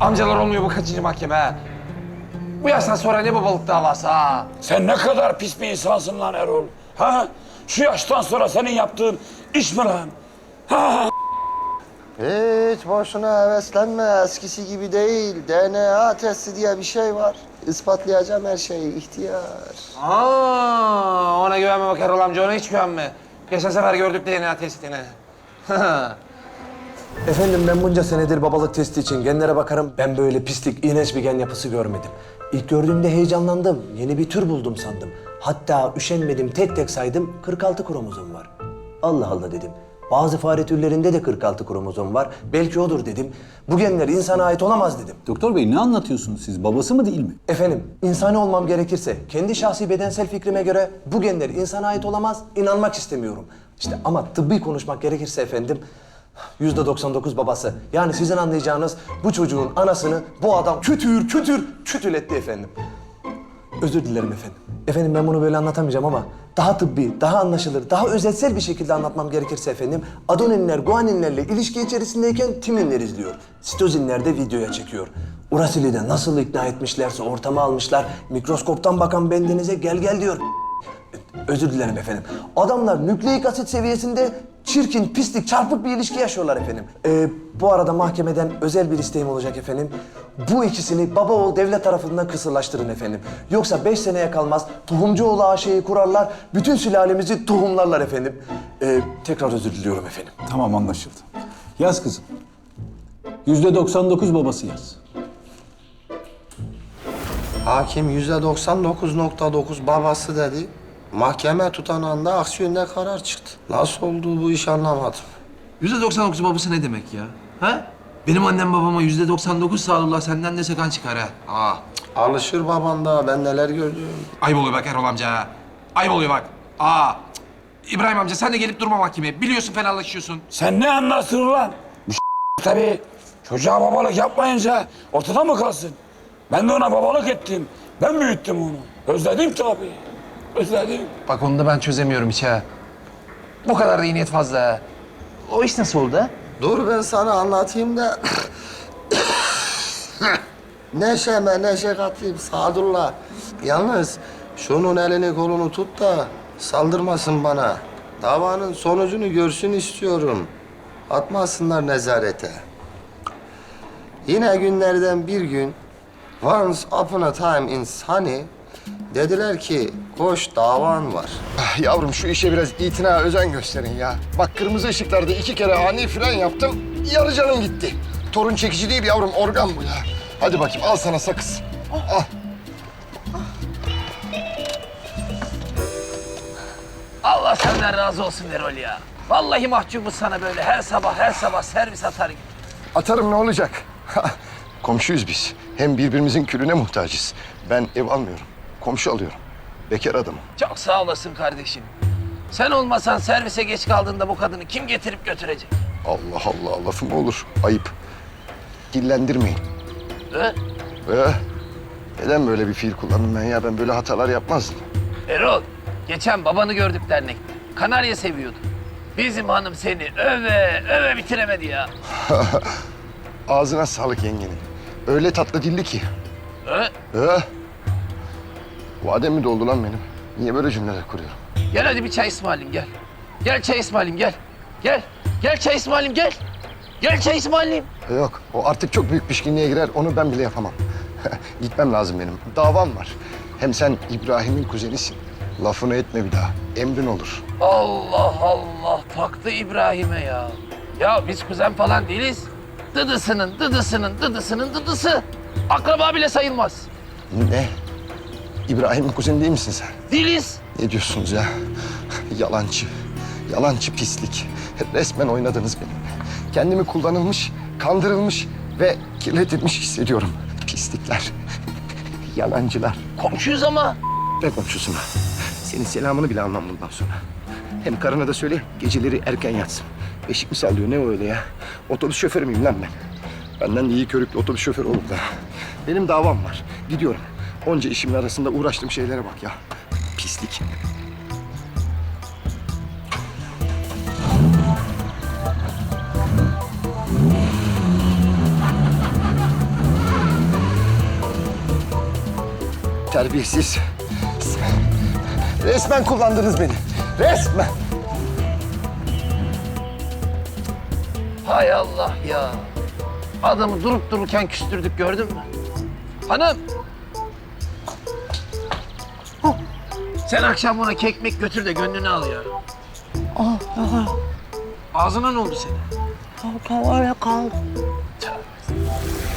Amcalar olmuyor bu kaçıncı mahkeme ha? Bu yaştan sonra ne babalık davası ha? Sen ne kadar pis bir insansın lan Erol. Ha? Şu yaştan sonra senin yaptığın iş mi lan? Ha? Hiç boşuna heveslenme. Eskisi gibi değil. DNA testi diye bir şey var. Ispatlayacağım her şeyi. ihtiyar. Aa, ona güvenme bak Erol amca, ona hiç güvenme. Geçen sefer gördük DNA testini. Efendim ben bunca senedir babalık testi için genlere bakarım. Ben böyle pislik, iğrenç bir gen yapısı görmedim. İlk gördüğümde heyecanlandım. Yeni bir tür buldum sandım. Hatta üşenmedim tek tek saydım 46 kromozom var. Allah Allah dedim. Bazı fare türlerinde de 46 kromozom var. Belki odur dedim. Bu genler insana ait olamaz dedim. Doktor bey ne anlatıyorsunuz siz? Babası mı değil mi? Efendim, insani olmam gerekirse kendi şahsi bedensel fikrime göre bu genler insana ait olamaz, inanmak istemiyorum. İşte ama tıbbi konuşmak gerekirse efendim, yüzde 99 babası. Yani sizin anlayacağınız bu çocuğun anasını bu adam kütür kütür kütületti efendim. Özür dilerim efendim. Efendim ben bunu böyle anlatamayacağım ama daha tıbbi, daha anlaşılır, daha özetsel bir şekilde anlatmam gerekirse efendim adoninler guaninlerle ilişki içerisindeyken timinler izliyor. Sitozinler de videoya çekiyor. Uracil'i de nasıl ikna etmişlerse ortama almışlar. Mikroskoptan bakan bendenize gel gel diyor. Özür dilerim efendim. Adamlar nükleik asit seviyesinde çirkin, pislik, çarpık bir ilişki yaşıyorlar efendim. Ee, bu arada mahkemeden özel bir isteğim olacak efendim. Bu ikisini baba oğul devlet tarafından kısırlaştırın efendim. Yoksa beş seneye kalmaz tohumcuoğlu AŞ'yi kurarlar, bütün sülalemizi tohumlarlar efendim. Ee, tekrar özür diliyorum efendim. Tamam anlaşıldı. Yaz kızım. Yüzde 99 babası yaz. Hakim yüzde 99.9 babası dedi. Mahkeme tutanağında aksi yönde karar çıktı. Nasıl oldu bu iş anlamadım. Yüzde 99 babası ne demek ya? Ha? Benim annem babama yüzde 99 sağlıkla senden de sakan çıkar ha. Aa, Alışır baban da ben neler gördüm. Ayıp oluyor bak Erol amca. ha. Ayıp oluyor bak. Aa, cık. İbrahim amca sen de gelip durma mahkemeye. Biliyorsun fenalaşıyorsun. Sen ne anlarsın lan? Bu tabii. Çocuğa babalık yapmayınca ortada mı kalsın? Ben de ona babalık ettim. Ben büyüttüm onu. Özledim tabii. Özledim. Bak onu da ben çözemiyorum hiç ha. Bu kadar da iyi niyet fazla ha. O iş nasıl oldu ha? Dur ben sana anlatayım da... Neşeme neşe katayım Sadullah. Yalnız şunun elini kolunu tut da saldırmasın bana. Davanın sonucunu görsün istiyorum. Atmasınlar nezarete. Yine günlerden bir gün Once upon a time in Sunny dediler ki koş davan var. Ah, Yavrum şu işe biraz itina özen gösterin ya. Bak kırmızı ışıklarda iki kere ani fren yaptım. Yarı canım gitti. Torun çekici değil yavrum organ bu ya. Hadi bakayım al sana sakız. Al. Allah senden razı olsun Erol ya. Vallahi mahcubuz sana böyle her sabah her sabah servis atar gibi. Atarım ne olacak? Komşuyuz biz. Hem birbirimizin külüne muhtacız. Ben ev almıyorum. Komşu alıyorum. Bekar adamım. Çok sağ olasın kardeşim. Sen olmasan servise geç kaldığında bu kadını kim getirip götürecek? Allah Allah lafım olur. Ayıp. Dillendirmeyin. He? Ee, neden böyle bir fiil kullandım ben ya? Ben böyle hatalar yapmazdım. Erol, geçen babanı gördük dernekte. Kanarya seviyordu. Bizim hanım seni öve öve bitiremedi ya. Ağzına sağlık yengenin. Öyle tatlı dilli ki. He? Ee, vadem mi doldu lan benim? Niye böyle cümleler kuruyorum? Gel hadi bir çay ısmarlayayım gel. Gel çay ısmarlayayım gel. Gel. Gel çay ısmarlayayım gel. Gel çay. Ee, Yok, o artık çok büyük pişkinliğe girer. Onu ben bile yapamam. Gitmem lazım benim. Davam var. Hem sen İbrahim'in kuzenisin. Lafını etme bir daha. Emrin olur. Allah Allah taktı İbrahim'e ya. Ya biz kuzen falan değiliz. Dıdısının, dıdısının, dıdısının dıdısı. Akraba bile sayılmaz. Ne? İbrahim'in kuzeni değil misin sen? Değiliz. Ne diyorsunuz ya? Yalancı. Yalancı pislik. Resmen oynadınız benimle. Kendimi kullanılmış, kandırılmış ve kirletilmiş hissediyorum. Pislikler. Yalancılar. Komşuyuz ama. Ne komşusun ha? Senin selamını bile almam bundan sonra. Hem karına da söyle geceleri erken yatsın. Beşik mi sallıyor ne öyle ya? Otobüs şoförü müyüm lan ben? Benden de iyi körüklü otobüs şoförü olur da. Benim davam var. Gidiyorum. Onca işimin arasında uğraştığım şeylere bak ya. Pislik. Terbiyesiz. Resmen kullandınız beni. Resmen. Hay Allah ya. Adamı durup dururken küstürdük gördün mü? Hanım Sen akşam buna kekmek götür de gönlünü al ya. Ağzına ne oldu senin?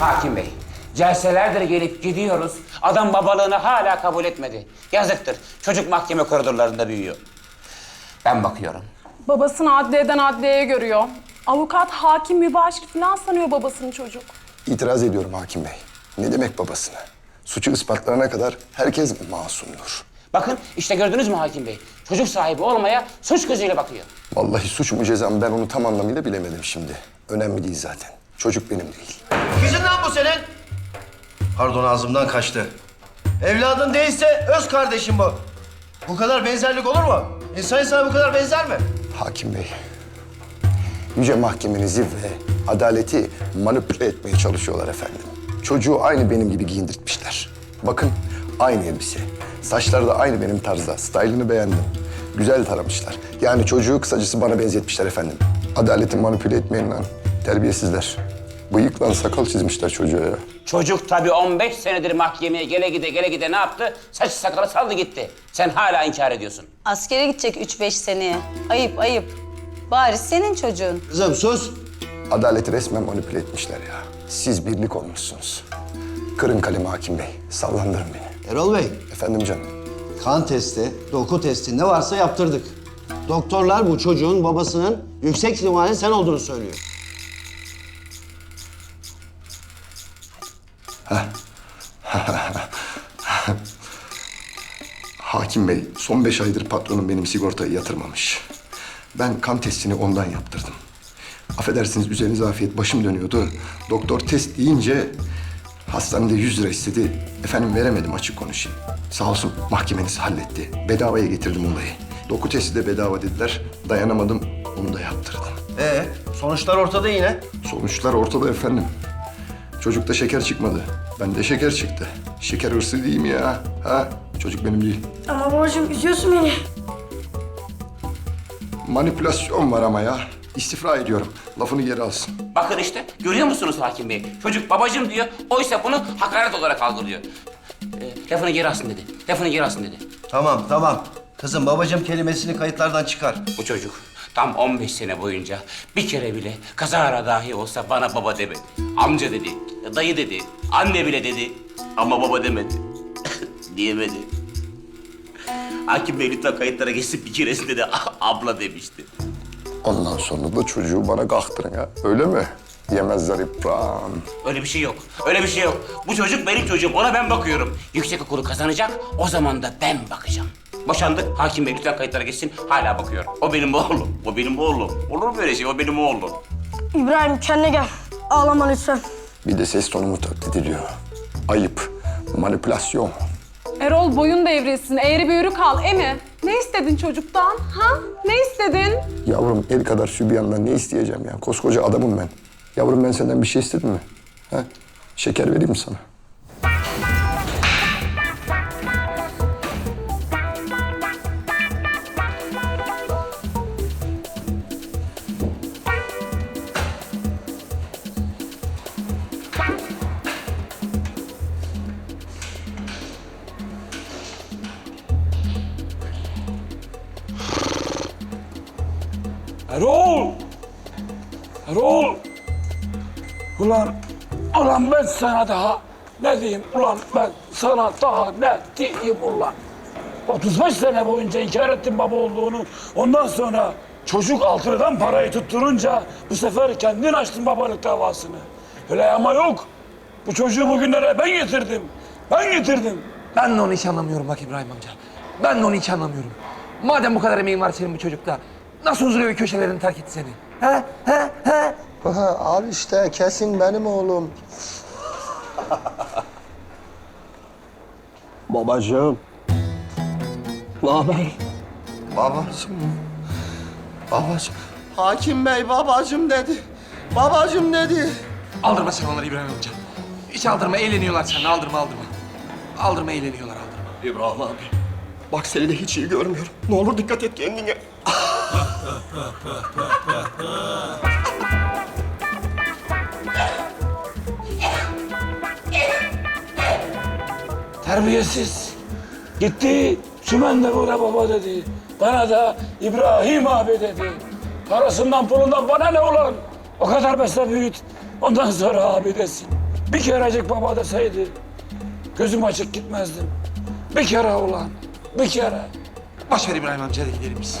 Hakim Bey, celselerdir gelip gidiyoruz. Adam babalığını hala kabul etmedi. Yazıktır. Çocuk mahkeme koridorlarında büyüyor. Ben bakıyorum. Babasını adliyeden adliyeye görüyor. Avukat, hakim, mübaşir falan sanıyor babasını çocuk. İtiraz ediyorum hakim bey. Ne demek babasına? Suçu ispatlarına kadar herkes masumdur. Bakın işte gördünüz mü Hakim Bey? Çocuk sahibi olmaya suç gözüyle bakıyor. Vallahi suç mu ceza mı ben onu tam anlamıyla bilemedim şimdi. Önemli değil zaten. Çocuk benim değil. Kızın lan bu senin. Pardon ağzımdan kaçtı. Evladın değilse öz kardeşim bu. Bu kadar benzerlik olur mu? İnsan insana bu kadar benzer mi? Hakim Bey, yüce mahkemenizi ve adaleti manipüle etmeye çalışıyorlar efendim. Çocuğu aynı benim gibi giyindirtmişler. Bakın aynı elbise. Saçları da aynı benim tarzda. Stylını beğendim. Güzel taramışlar. Yani çocuğu kısacası bana benzetmişler efendim. Adaleti manipüle etmeyin lan. Terbiyesizler. Bıyıkla sakal çizmişler çocuğa ya. Çocuk tabii 15 senedir mahkemeye gele gide gele gide ne yaptı? Saç sakalı saldı gitti. Sen hala inkar ediyorsun. Askere gidecek üç beş seneye. Ayıp ayıp. Bari senin çocuğun. Kızım sus. Adaleti resmen manipüle etmişler ya. Siz birlik olmuşsunuz. Kırın kalemi hakim bey. Sallandırın beni. Erol Bey, Efendim canım. kan testi, doku testi ne varsa yaptırdık. Doktorlar bu çocuğun babasının yüksek ihtimalle sen olduğunu söylüyor. Hakim Bey, son beş aydır patronum benim sigortayı yatırmamış. Ben kan testini ondan yaptırdım. Affedersiniz üzerinize afiyet başım dönüyordu. Doktor test deyince hastanede 100 lira istedi. Efendim veremedim açık konuşayım. Sağ olsun mahkemeniz halletti. Bedavaya getirdim olayı. Doku testi de bedava dediler. Dayanamadım, onu da yaptırdım. Ee, sonuçlar ortada yine. Sonuçlar ortada efendim. Çocukta şeker çıkmadı. Bende şeker çıktı. Şeker hırsı değil mi ya? Ha? Çocuk benim değil. Ama babacığım üzüyorsun beni. Manipülasyon var ama ya. İstifra ediyorum. Lafını geri alsın. Bakın işte görüyor musunuz Hakim Bey? Çocuk babacım diyor. Oysa bunu hakaret olarak algılıyor. E, lafını geri alsın dedi. Lafını geri alsın dedi. Tamam, tamam. Kızım babacığım kelimesini kayıtlardan çıkar. Bu çocuk tam 15 sene boyunca bir kere bile kazara dahi olsa bana baba demedi. Amca dedi, dayı dedi, anne bile dedi ama baba demedi. Diyemedi. Hakim Bey lütfen kayıtlara geçsin bir keresinde de abla demişti. Ondan sonra da çocuğu bana kalktırın ha. Öyle mi? Yemezler İbrahim. Öyle bir şey yok. Öyle bir şey yok. Bu çocuk benim çocuğum. Ona ben bakıyorum. Yüksek okulu kazanacak. O zaman da ben bakacağım. Boşandık. Hakim Bey lütfen kayıtlara geçsin. Hala bakıyor. O benim oğlum. O benim oğlum. Olur mu böyle şey? O benim oğlum. İbrahim kendine gel. Ağlama lütfen. Bir de ses tonumu taklit ediyor. Ayıp. Manipülasyon. Erol boyun devrilsin, eğri büğrü kal. Emi, ne istedin çocuktan? Ha? Ne istedin? Yavrum el kadar sübyandan ne isteyeceğim ya? Koskoca adamım ben. Yavrum ben senden bir şey istedim mi? Ha? Şeker vereyim mi sana? Erol! Erol! Ulan, ulan ben sana daha ne diyeyim ulan ben sana daha ne diyeyim ulan. 35 sene boyunca inkar ettim baba olduğunu. Ondan sonra çocuk altından parayı tutturunca bu sefer kendin açtın babalık davasını. Öyle ama yok. Bu çocuğu bugünlere ben getirdim. Ben getirdim. Ben de onu hiç anlamıyorum bak İbrahim amca. Ben de onu hiç anlamıyorum. Madem bu kadar emeğin var senin bu çocukta, nasıl huzur evi köşelerini terk etti seni? He? He? He? Ha, al işte kesin benim oğlum. Babacığım. Ne haber? Babacım mı? Babacım. Hakim Bey babacım dedi. Babacım dedi. Aldırma sen onları İbrahim amca. Hiç aldırma, eğleniyorlar seninle. Aldırma, aldırma. Aldırma, eğleniyorlar, aldırma. İbrahim abi. Bak seni de hiç iyi görmüyorum. Ne olur dikkat et kendine. Terbiyesiz. Gitti Sümen de buna baba dedi. Bana da İbrahim abi dedi. Parasından pulundan bana ne ulan? O kadar besle büyüt. Ondan sonra abi desin. Bir kerecik baba deseydi gözüm açık gitmezdim. Bir kere ulan. Bir kere. Boş İbrahim amca hadi gidelim biz.